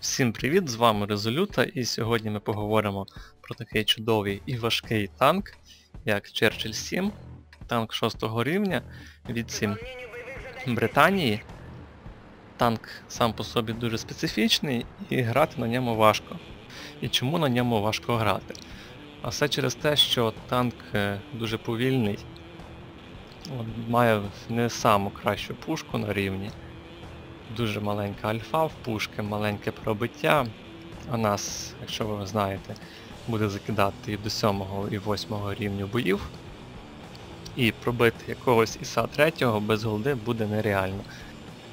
Всім привіт, з вами Резолюта і сьогодні ми поговоримо про такий чудовий і важкий танк, як Churchill 7, танк 6 рівня від 7 Британії. Танк сам по собі дуже специфічний і грати на ньому важко. І чому на ньому важко грати? А все через те, що танк е, дуже повільний, має не саму кращу пушку на рівні. Дуже маленька альфа в пушки, маленьке пробиття. А нас, якщо ви знаєте, буде закидати і до 7 і 8 рівню боїв. І пробити якогось ІСа 3 без голди буде нереально.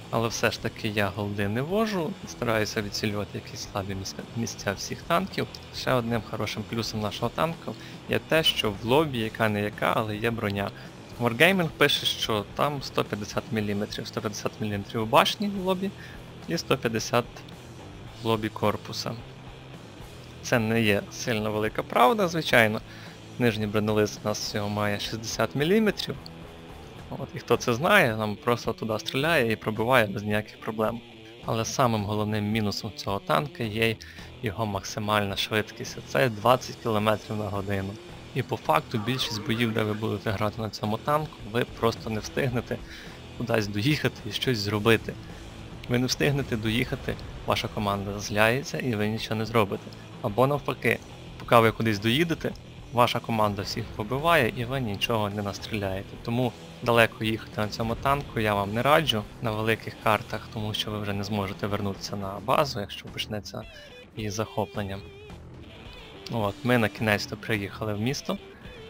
Але все ж таки я голди не вожу, стараюся відцілювати якісь слабі місця всіх танків. Ще одним хорошим плюсом нашого танку є те, що в лобі, яка не яка, але є броня. Wargaming пише, що там 150 мм, 150 мм башні в лобі і 150 в лобі корпуса. Це не є сильно велика правда, звичайно. Нижній бронелист у нас всього має 60 мм. От, і хто це знає, нам просто туди стріляє і пробиває без ніяких проблем. Але самим головним мінусом цього танка є його максимальна швидкість. Це 20 км на годину. І по факту більшість боїв, де ви будете грати на цьому танку, ви просто не встигнете кудись доїхати і щось зробити. Ви не встигнете доїхати, ваша команда зляється і ви нічого не зробите. Або навпаки, поки ви кудись доїдете, ваша команда всіх побиває і ви нічого не настріляєте. Тому далеко їхати на цьому танку я вам не раджу на великих картах, тому що ви вже не зможете вернутися на базу, якщо почнеться її захоплення. От, ми на кінець то приїхали в місто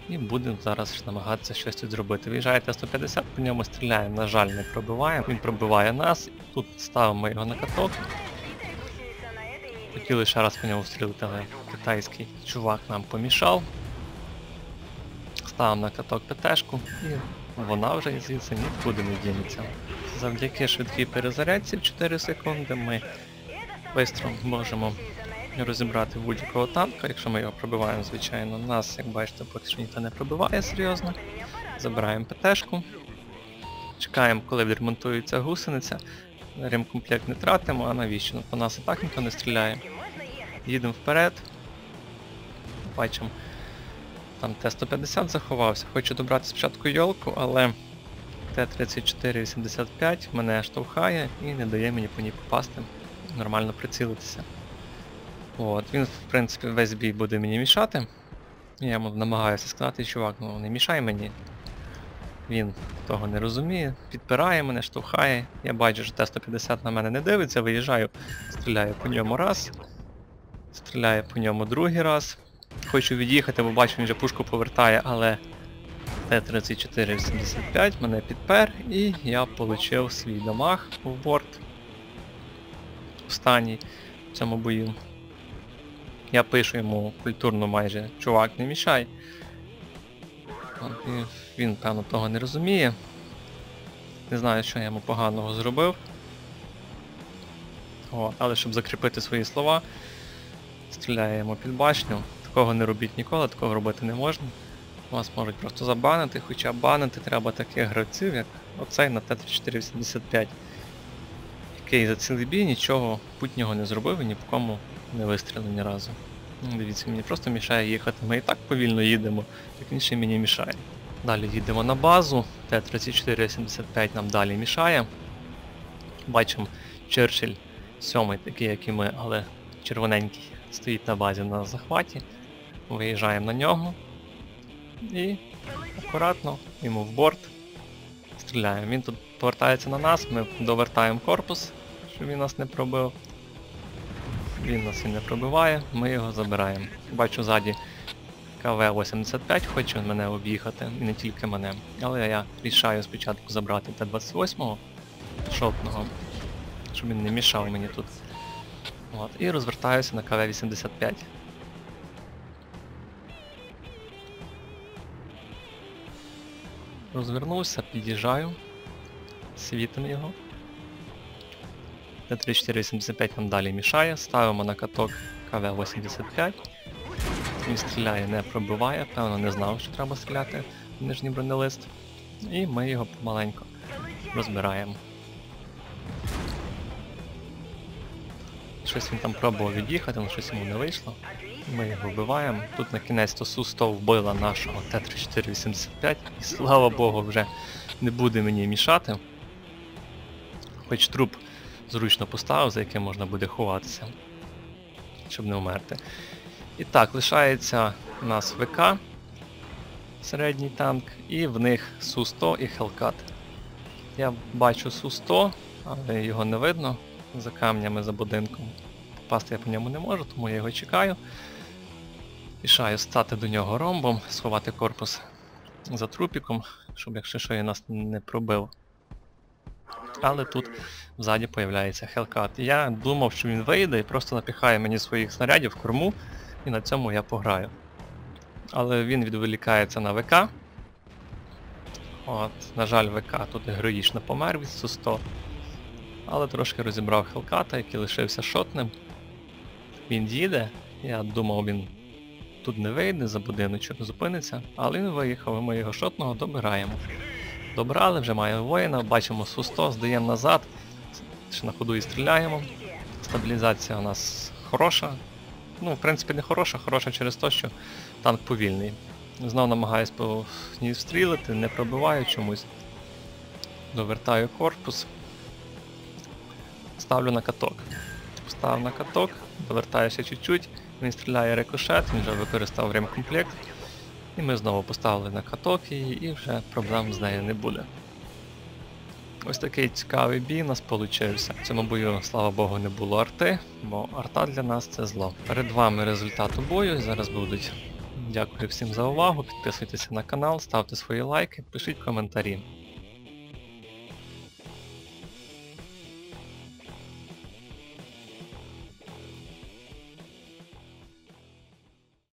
і будемо зараз намагатися щось тут зробити. Виїжджаєте 150, по ньому стріляємо, на жаль, не пробиваємо. Він пробиває нас, тут ставимо його на каток. Хотіли ще раз по ньому стрілити, але китайський чувак нам помішав. Ставимо на каток ПТшку і вона вже звідси нікуди не дінеться. Завдяки швидкій перезарядці в 4 секунди ми швидко можемо розібрати будь-якого танка, якщо ми його пробиваємо, звичайно. Нас, як бачите, поки що ніхто не пробиває серйозно. Забираємо ПТшку. Чекаємо, коли відремонтується гусениця. Ремкомплект не тратимо, а навіщо? Ну, По нас і так ніхто не стріляє. Їдемо вперед. Бачимо. Там Т-150 заховався. Хочу добрати спочатку йолку, але Т-3485 мене штовхає і не дає мені по ній попасти, нормально прицілитися. От, він, в принципі, весь бій буде мені мішати. Я йому намагаюся сказати, чувак, ну не мішай мені. Він того не розуміє, підпирає мене, штовхає. Я бачу, що Т-150 на мене не дивиться, виїжджаю, стріляю по ньому раз, стріляю по ньому другий раз. Хочу від'їхати, бо бачу, він вже пушку повертає, але Т-3485 мене підпер і я отримав свій дамаг в борт. Останній в цьому бою. Я пишу йому культурно майже чувак не мішай. І Він, певно, того не розуміє. Не знаю, що я йому поганого зробив. О, але щоб закріпити свої слова, стріляємо під башню. Такого не робіть ніколи, такого робити не можна. Вас можуть просто забанити, хоча банити треба таких гравців, як оцей на Т-3485, який за цілий бій нічого путнього не зробив і ні по кому не вистрілив ні разу. Ну, Дивіться, мені просто мішає їхати. Ми і так повільно їдемо, так він мені мішає. Далі їдемо на базу, Т-3475 нам далі мішає. Бачимо Черчилль 7, такий як і ми, але червоненький, стоїть на базі на захваті. Виїжджаємо на нього. І акуратно йому в борт. Стріляємо. Він тут повертається на нас, ми довертаємо корпус, щоб він нас не пробив. Він нас і не пробиває, ми його забираємо. Бачу ззаді КВ-85 хоче мене об'їхати, і не тільки мене. Але я рішаю спочатку забрати Т-28 шотного, щоб він не мішав мені тут. От, і розвертаюся на КВ-85. Розвернувся, під'їжджаю, світим його. Т-3485 нам далі мішає, ставимо на каток КВ-85. Він стріляє, не пробиває, певно не знав, що треба стріляти в нижній бронелист. І ми його помаленько розбираємо. Щось він там пробував від'їхати, але щось йому не вийшло. Ми його вбиваємо. Тут на кінець то Су-100 вбила нашого Т-3485. І слава Богу, вже не буде мені мішати. Хоч труп зручно поставив, за яким можна буде ховатися, щоб не вмерти. І так, лишається у нас ВК, середній танк, і в них Су-100 і Хелкат. Я бачу Су-100, але його не видно за камнями, за будинком. Попасти я по ньому не можу, тому я його чекаю. Пішаю стати до нього ромбом, сховати корпус за трупіком, щоб якщо що я нас не пробив. Але тут ззаді появляється. І я думав, що він вийде і просто напіхає мені своїх снарядів в корму, і на цьому я пограю. Але він відволікається на ВК. От, на жаль, ВК тут героїчно помер від Су-100. Але трошки розібрав Хелката, який лишився шотним. Він їде. Я думав, він тут не вийде, за будиночок зупиниться, але він виїхав, і ми його шотного добираємо. Добрали, вже маємо воїна, бачимо Су-100, здаємо назад, ще на ходу і стріляємо. Стабілізація у нас хороша. Ну, в принципі, не хороша, хороша через те, що танк повільний. Знов намагаюсь по ній стрілити, не пробиваю чомусь. Довертаю корпус. Ставлю на каток. Поставив на каток, довертаюся чуть-чуть, він стріляє рикошет, він вже використав ремкомплект. І ми знову поставили на каток її і вже проблем з нею не буде. Ось такий цікавий бій у нас получився. В цьому бою, слава Богу, не було арти, бо арта для нас це зло. Перед вами результати бою зараз будуть. Дякую всім за увагу, підписуйтеся на канал, ставте свої лайки, пишіть коментарі.